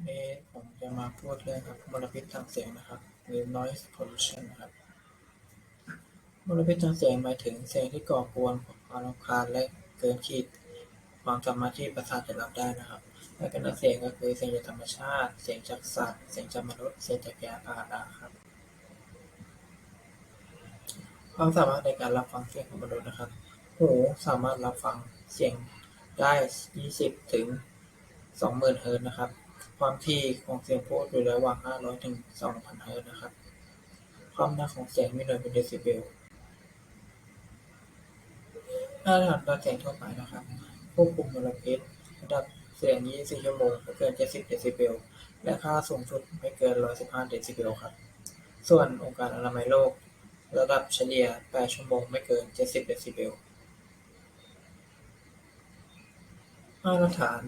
วันนี้ผมจะมาพูดเรื่องครับมลพิษทางเสียงนะครับหรือ noise pollution นะครับมลพิษทางเสียงหมายถึงเสียงที่ก่อกวนความรำคาญและเกินขีดความสามารถที่ประสาทจะรับได้นะครับและเป็นเสียงก็คือเสียงจากธรรมชาติ เสียงจากสัตว์ เสียงจากมนุษย์ เสียงจากยานพาหนะครับ ความสามารถในการรับฟังเสียงของมนุษย์นะครับ หูสามารถรับฟังเสียงได้ 20 ถึง 20,000 เฮิร์ตนะครับ ความถี่ของเสียงพูดอยู่ระหว่าง 500 ถึง 2,000 เฮิรตซ์นะครับ ความดังของเสียงมีหน่วยเป็นเดซิเบลมาตรฐานการเสียงทั่วไปนะครับควบคุมมลพิษระดับเสียง 24 ชั่วโมงไม่เกิน 70 เดซิเบล และค่าสูงสุดไม่เกิน 115 เดซิเบลครับ ส่วนองค์การอนามัยโลก ระดับเฉลี่ย 8 ชั่วโมงไม่เกิน 70 เดซิเบลมาตรฐาน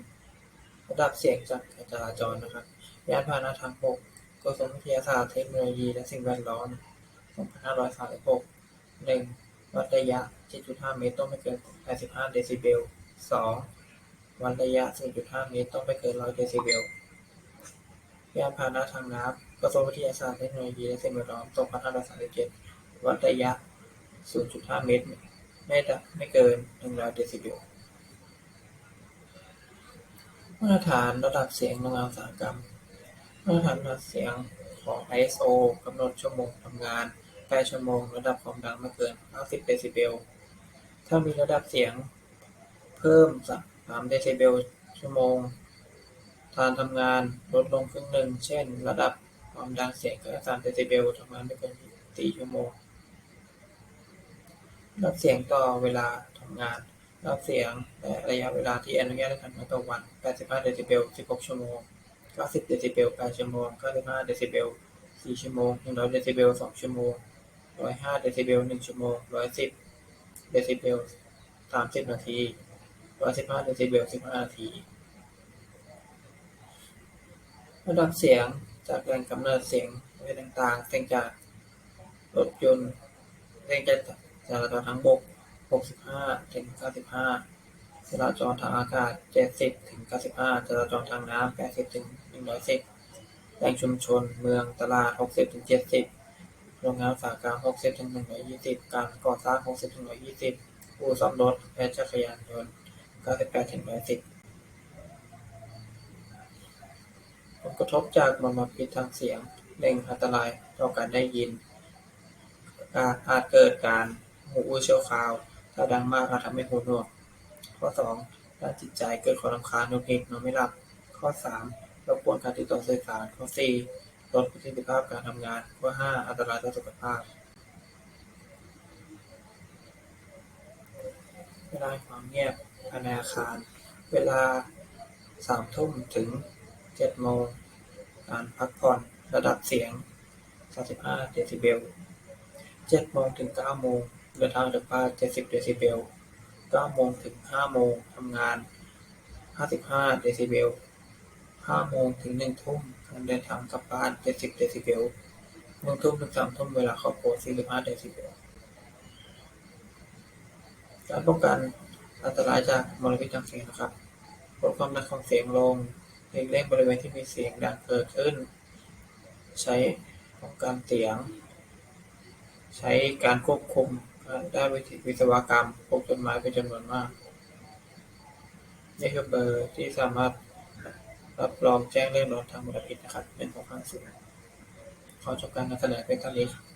ระดับเสียงจากการจราจรนะครับ ยานพาหนะทางบกกระทรวงวิทยาศาสตร์เทคโนโลยีและสิ่งแวดล้อม 2536 1. วัดระยะ 7.5 เมตรต้องไม่เกิน 85 เดซิเบล 2. วัดระยะ 4.5 เมตรต้องไม่เกิน 100 เดซิเบล ยานพาหนะทางน้ำกระทรวงวิทยาศาสตร์เทคโนโลยีและสิ่งแวดล้อม 2537 วัดระยะ 0.5 เมตร ไม่ไม่เกิน 100 เดซิเบล มาตรฐานระดับเสียงโรงงานอุตสาหกรรม มาตรฐานระดับเสียงของ ISO กำหนดชั่วโมงทำงาน 8 ชั่วโมง ระดับความดังไม่เกิน 90 เดซิเบล ถ้ามีระดับเสียงเพิ่ม 3 เดซิเบล ชั่วโมงการทำงานลดลงครึ่งหนึ่ง เช่น ระดับความดังเสียง93เดซิเบลทำงานไม่เกิน4ชั่วโมง ระดับเสียงต่อเวลาทำงาน ระดับเสียงและระยะเวลาที่อนุญาตให้ทำงานต่อวัน 85 เดซิเบล 16 ชั่วโมง 90 เดซิเบล 8 ชั่วโมง 95 เดซิเบล 4 ชั่วโมง 100 เดซิเบล 2 ชั่วโมง 105 เดซิเบล 1 ชั่วโมง 110 เดซิเบล 30 นาที 115 เดซิเบล 15 นาทีระดับเสียงจากแหล่งกำเนิดเสียงประเภทต่างๆ เสียงจากรถยนต์ เสียงจากจราจรทางบก หกสิบห้าถึงเก้าสิบห้าจราจรทางอากาศเจ็ดสิบถึงเก้าสิบห้าจราจรทางน้ำแปดสิบถึงหนึ่งร้อยสิบแหล่งชุมชนเมืองตลาดหกสิบถึงเจ็ดสิบโรงงานอุสาหกรรหกสิบถึงหนึ่งร้อยยี่สิบการก่อสร้างหกสิบถึงหนึ่งร้อยยี่สิบอู่ซ่อมรถและจักรยานยนต์เก้าสิบแปดถึงร้อยสิบผลกระทบจากมลพิษทางเสียงเร่งอันตรายต่อการได้ยินอาจเกิดการหูอื้อเชี่ยวคาว ถ้าดังมากอาจทำให้หูหนวก ข้อ 2. ด้านจิตใจเกิดความรำคาญหงุดหงิดนอนไม่หลับ ข้อ 3. รบกวนการติดต่อสื่อสาร ข้อ 4. ลดประสิทธิภาพการทำงาน ข้อ 5. อันตรายต่อสุขภาพเวลาความเงียบภายในอาคาร เวลา3ทุ่มถึง7โมง การพักผ่อน ระดับเสียง 35 เดซิเบล7โมงถึง9โมง เดินทางจากบ้าน70เดซิเบล9โมงถึง5โมง ทำงาน55เดซิเบล5โมงถึง1ทุ่มการเดินทางกลับบ้าน70เดซิเบล1ทุ่มถึง3ทุ่ม เวลาครอบครัว45เดซิเบล การป้องกันอันตรายจากมลพิษทางเสียงนะครับลดความดังของเสียงลงหลีกเลี่ยงบริเวณที่มีเสียงดังเกิดขึ้น ใช้ป้องกันเสียง ใช้การควบคุม ด้านวิศวกรรมพบต้นไม้เป็นจำนวนมาก นี่คือเบอร์ที่สามารถรับรองแจ้งเรื่องรถทางมลพิษนะครับ เป็นขอจบการนำเสนอเพียงเท่านี้ครับ